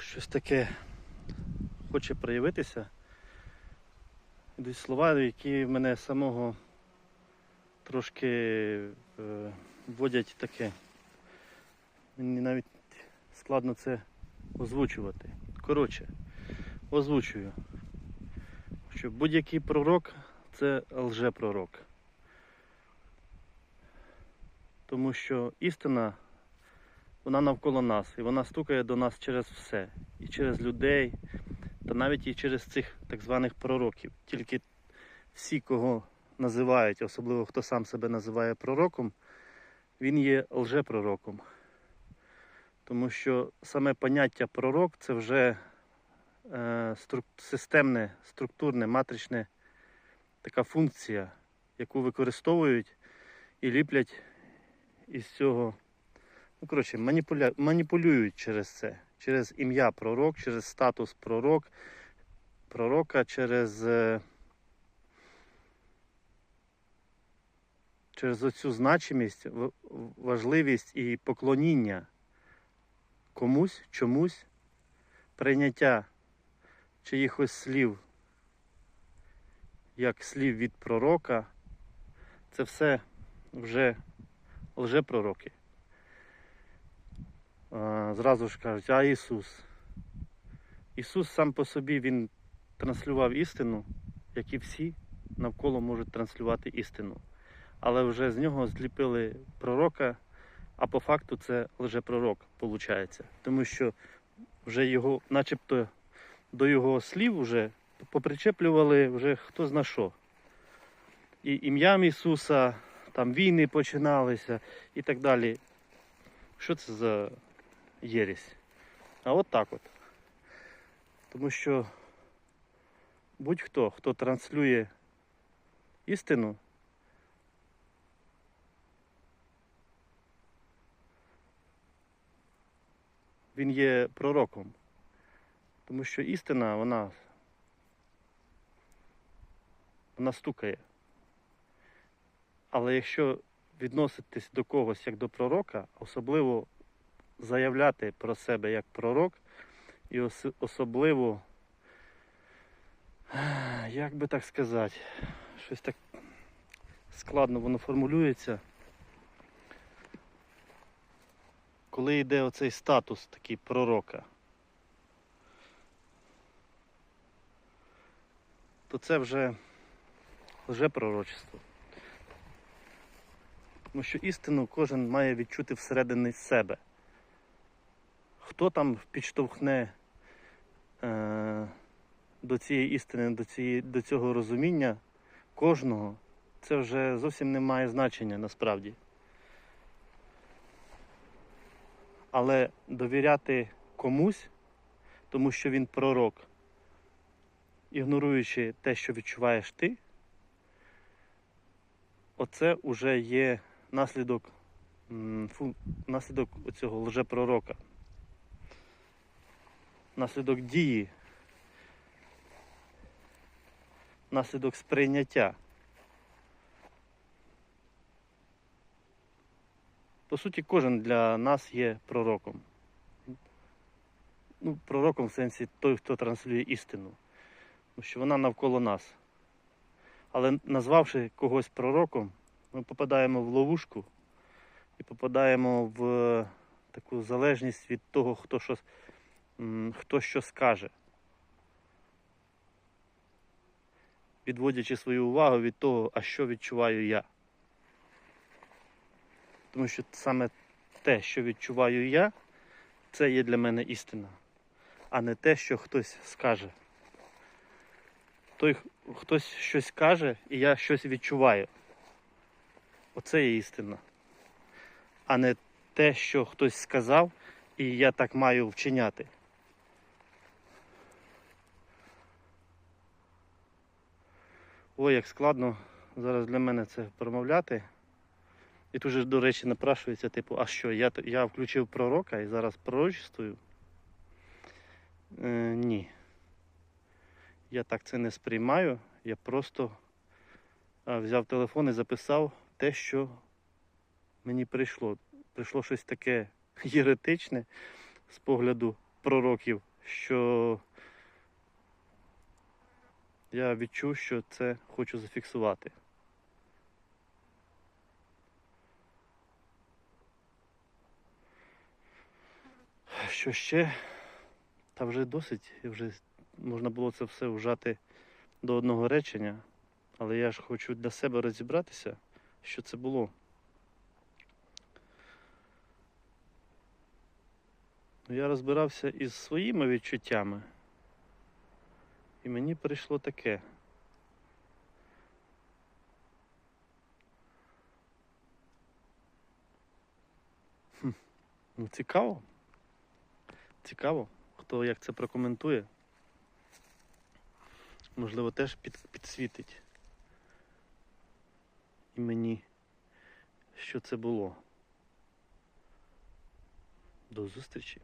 щось таке хоче проявитися. Йдуть слова, які мене самого трошки е, вводять таке. Мені навіть складно це озвучувати. Коротше, озвучую, що будь-який пророк це лжепророк. Тому що істина, вона навколо нас, і вона стукає до нас через все. І через людей, та навіть і через цих так званих пророків. Тільки всі, кого називають, особливо хто сам себе називає пророком, він є лжепророком. Тому що саме поняття пророк це вже е, струк, системне, структурне, матричне така функція, яку використовують і ліплять із цього. Ну, коротше, маніпуля... маніпулюють через це, через ім'я пророк, через статус пророк, пророка, через, е, через оцю значимість, важливість і поклоніння комусь, чомусь, прийняття чиїхось слів, як слів від пророка, це все вже лжепророки. Зразу ж кажуть, а Ісус. Ісус сам по собі Він транслював істину, як і всі навколо можуть транслювати істину. Але вже з нього зліпили пророка, а по факту це лжепророк, виходить. Тому що вже його, начебто, до його слів вже попричеплювали вже хто зна що. І ім'ям Ісуса, там війни починалися і так далі. Що це за єресь? А от так от. Тому що будь-хто, хто транслює істину, він є пророком. Тому що істина, вона, вона стукає. Але якщо відноситись до когось як до пророка, особливо заявляти про себе як пророк, і ос- особливо, як би так сказати, щось так складно воно формулюється. Коли йде оцей статус такий пророка, то це вже вже пророчество. Тому що істину кожен має відчути всередині себе. Хто там підштовхне е, до цієї істини, до, цієї, до цього розуміння кожного, це вже зовсім не має значення насправді. Але довіряти комусь, тому що він пророк, ігноруючи те, що відчуваєш ти, оце вже є наслідок, наслідок цього лжепророка. Наслідок дії, наслідок сприйняття. По суті, кожен для нас є пророком. Ну, пророком в сенсі той, хто транслює істину. Тому що вона навколо нас. Але назвавши когось пророком, ми попадаємо в ловушку і попадаємо в таку залежність від того, хто що, м, хто що скаже. Відводячи свою увагу від того, а що відчуваю я. Тому що саме те, що відчуваю я, це є для мене істина, а не те, що хтось скаже. Той хтось щось каже, і я щось відчуваю. Оце є істина. А не те, що хтось сказав, і я так маю вчиняти. Ой, як складно зараз для мене це промовляти. І тут же, до речі, напрашується, типу, а що, я, я включив пророка і зараз пророчествую? Е, ні. Я так це не сприймаю. Я просто взяв телефон і записав те, що мені прийшло. Прийшло щось таке єретичне з погляду пророків, що я відчув, що це хочу зафіксувати. Що ще? Та вже досить, вже можна було це все вжати до одного речення, але я ж хочу для себе розібратися, що це було. Я розбирався із своїми відчуттями, і мені прийшло таке. Хм, Ну, цікаво. Цікаво, хто як це прокоментує. Можливо, теж під, підсвітить. І мені, що це було. До зустрічі.